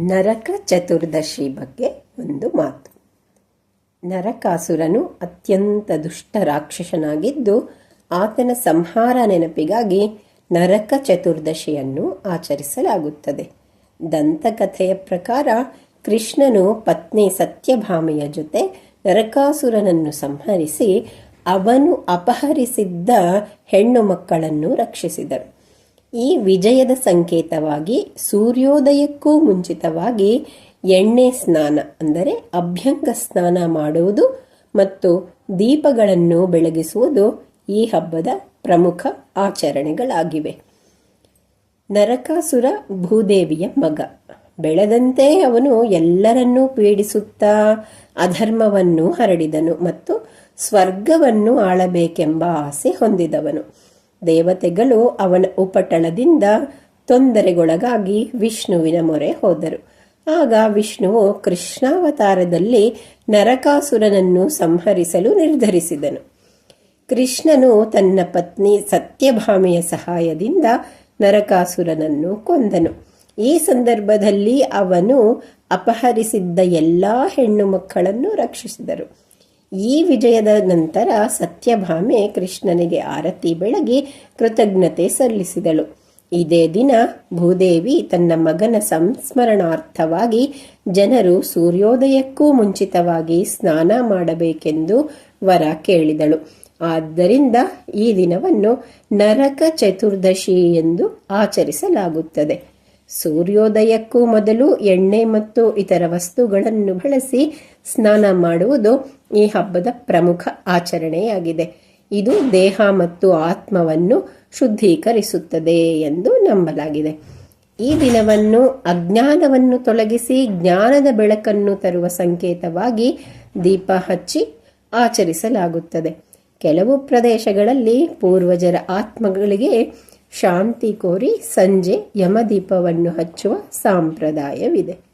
ನರಕ ಚತುರ್ದಶಿ ಬಗ್ಗೆ ಒಂದು ಮಾತು. ನರಕಾಸುರನು ಅತ್ಯಂತ ದುಷ್ಟ ರಾಕ್ಷಸನಾಗಿದ್ದು, ಆತನ ಸಂಹಾರ ನೆನಪಿಗಾಗಿ ನರಕ ಚತುರ್ದಶಿಯನ್ನು ಆಚರಿಸಲಾಗುತ್ತದೆ. ದಂತಕಥೆಯ ಪ್ರಕಾರ ಕೃಷ್ಣನು ಪತ್ನಿ ಸತ್ಯಭಾಮೆಯ ಜೊತೆ ನರಕಾಸುರನನ್ನು ಸಂಹರಿಸಿ, ಅವನು ಅಪಹರಿಸಿದ್ದ ಹೆಣ್ಣು ಮಕ್ಕಳನ್ನು ರಕ್ಷಿಸಿದರು ಈ ವಿಜಯದ ಸಂಕೇತವಾಗಿ ಸೂರ್ಯೋದಯಕ್ಕೂ ಮುಂಚಿತವಾಗಿ ಎಣ್ಣೆ ಸ್ನಾನ, ಅಂದರೆ ಅಭ್ಯಂಗ ಸ್ನಾನ ಮಾಡುವುದು ಮತ್ತು ದೀಪಗಳನ್ನು ಬೆಳಗಿಸುವುದು ಈ ಹಬ್ಬದ ಪ್ರಮುಖ ಆಚರಣೆಗಳಾಗಿವೆ. ನರಕಾಸುರ ಭೂದೇವಿಯ ಮಗ. ಬೆಳೆದಂತೆ ಅವನು ಎಲ್ಲರನ್ನೂ ಪೀಡಿಸುತ್ತಾ ಅಧರ್ಮವನ್ನು ಹರಡಿದನು ಮತ್ತು ಸ್ವರ್ಗವನ್ನು ಆಳಬೇಕೆಂಬ ಆಸೆ ಹೊಂದಿದವನು. ದೇವತೆಗಳು ಅವನ ಉಪಟಳದಿಂದ ತೊಂದರೆಗೊಳಗಾಗಿ ವಿಷ್ಣುವಿನ ಮೊರೆ ಹೋದರು. ಆಗ ವಿಷ್ಣುವು ಕೃಷ್ಣಾವತಾರದಲ್ಲಿ ನರಕಾಸುರನನ್ನು ಸಂಹರಿಸಲು ನಿರ್ಧರಿಸಿದನು. ಕೃಷ್ಣನು ತನ್ನ ಪತ್ನಿ ಸತ್ಯಭಾಮೆಯ ಸಹಾಯದಿಂದ ನರಕಾಸುರನನ್ನು ಕೊಂದನು. ಈ ಸಂದರ್ಭದಲ್ಲಿ ಅವನು ಅಪಹರಿಸಿದ್ದ ಎಲ್ಲಾ ಹೆಣ್ಣು ಮಕ್ಕಳನ್ನು ರಕ್ಷಿಸಿದರು. ಈ ವಿಜಯದ ನಂತರ ಸತ್ಯಭಾಮೆ ಕೃಷ್ಣನಿಗೆ ಆರತಿ ಬೆಳಗಿ ಕೃತಜ್ಞತೆ ಸಲ್ಲಿಸಿದಳು. ಇದೇ ದಿನ ಭೂದೇವಿ ತನ್ನ ಮಗನ ಸಂಸ್ಮರಣಾರ್ಥವಾಗಿ ಜನರು ಸೂರ್ಯೋದಯಕ್ಕೂ ಮುಂಚಿತವಾಗಿ ಸ್ನಾನ ಮಾಡಬೇಕೆಂದು ವರ ಕೇಳಿದಳು. ಆದ್ದರಿಂದ ಈ ದಿನವನ್ನು ನರಕ ಚತುರ್ದಶಿ ಎಂದು ಆಚರಿಸಲಾಗುತ್ತದೆ. ಸೂರ್ಯೋದಯಕ್ಕೂ ಮೊದಲು ಎಣ್ಣೆ ಮತ್ತು ಇತರ ವಸ್ತುಗಳನ್ನು ಬಳಸಿ ಸ್ನಾನ ಮಾಡುವುದು ಈ ಹಬ್ಬದ ಪ್ರಮುಖ ಆಚರಣೆಯಾಗಿದೆ. ಇದು ದೇಹ ಮತ್ತು ಆತ್ಮವನ್ನು ಶುದ್ಧೀಕರಿಸುತ್ತದೆ ಎಂದು ನಂಬಲಾಗಿದೆ. ಈ ದಿನವನ್ನು ಅಜ್ಞಾನವನ್ನು ತೊಲಗಿಸಿ ಜ್ಞಾನದ ಬೆಳಕನ್ನು ತರುವ ಸಂಕೇತವಾಗಿ ದೀಪ ಹಚ್ಚಿ ಆಚರಿಸಲಾಗುತ್ತದೆ. ಕೆಲವು ಪ್ರದೇಶಗಳಲ್ಲಿ ಪೂರ್ವಜರ ಆತ್ಮಗಳಿಗೆ ಶಾಂತಿ ಕೋರಿ ಸಂಜೆ ಯಮದೀಪವನ್ನು ಹಚ್ಚುವ ಸಂಪ್ರದಾಯವಿದೆ.